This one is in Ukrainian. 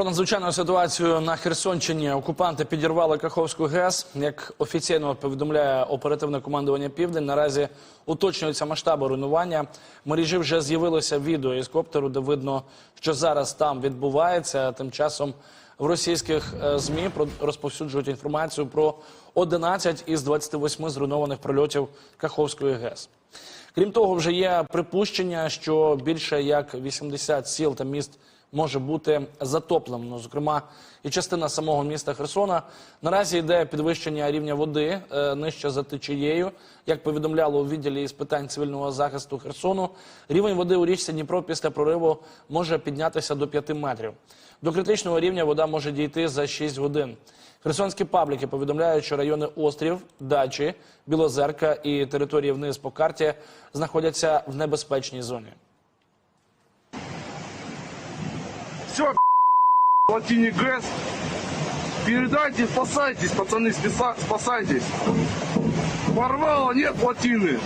про надзвичайну ситуацію на Херсонщині. Окупанти підірвали Каховську ГЕС. Як офіційно повідомляє оперативне командування Південь, наразі уточнюються масштаби руйнування. В мережі вже з'явилося відео із коптеру, де видно, що зараз там відбувається. Тим часом в російських е, змі розповсюджують інформацію про 11 із 28 зруйнованих прольотів Каховської ГЕС. Крім того, вже є припущення, що більше як 80 сіл та міст може бути затоплено. Зокрема, і частина самого міста Херсона. Наразі йде підвищення рівня води е, нижче за течією. Як повідомляло у відділі із питань цивільного захисту Херсону, рівень води у річці Дніпро після прориву може піднятися до 5 метрів. До критичного рівня вода може дійти за 6 годин. Херсонські пабліки повідомляють, що райони Острів, Дачі, Білозерка і території вниз по карті знаходяться в небезпечній зоні. Все, плотине ГЭС. Передайте, спасайтесь, пацаны, спаса- спасайтесь. Порвало, нет плотины.